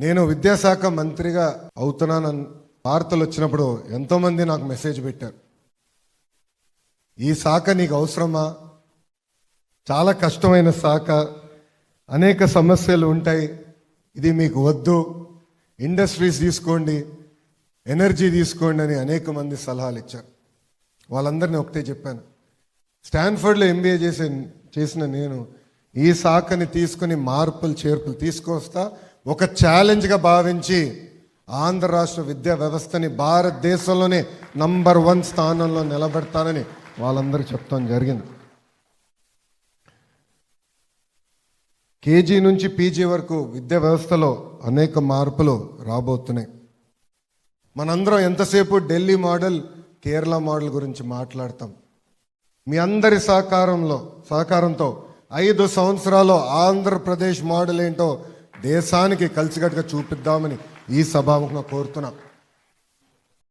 నేను విద్యాశాఖ మంత్రిగా అవుతున్నానని వార్తలు వచ్చినప్పుడు ఎంతోమంది నాకు మెసేజ్ పెట్టారు. ఈ శాఖ నీకు అవసరమా? చాలా కష్టమైన శాఖ. అనేక సమస్యలు ఉంటాయి. ఇది మీకు వద్దు. ఇండస్ట్రీస్ తీసుకోండి. ఎనర్జీ తీసుకోండి అని అనేక మంది సలహాలు ఇచ్చారు. వాళ్ళందరినీ ఒకటే చెప్పాను. స్టాన్ఫర్డ్లో ఎంబీఏ చేసే చేసిన నేను ఈ శాఖని తీసుకుని మార్పులు చేర్పులు తీసుకొస్తా ఒక ఛాలెంజ్గా భావించి ఆంధ్ర రాష్ట్ర విద్యా వ్యవస్థని భారతదేశంలోనే నంబర్ వన్ స్థానంలో నిలబెడతానని వాళ్ళందరూ చెప్తాం జరిగింది. కేజీ నుంచి పీజీ వరకు విద్యా వ్యవస్థలో అనేక మార్పులు రాబోతున్నాయి. మనందరం ఎంతసేపు ఢిల్లీ మోడల్ కేరళ మోడల్ గురించి మాట్లాడతాం. మీ అందరి సహకారంలో సహకారంతో ఐదు సంవత్సరాలు ఆంధ్రప్రదేశ్ మోడల్ ఏంటో దేశానికి కలిసికట్టుగా చూపిద్దామని ఈ సభాముఖంగా కోరుతున్నా.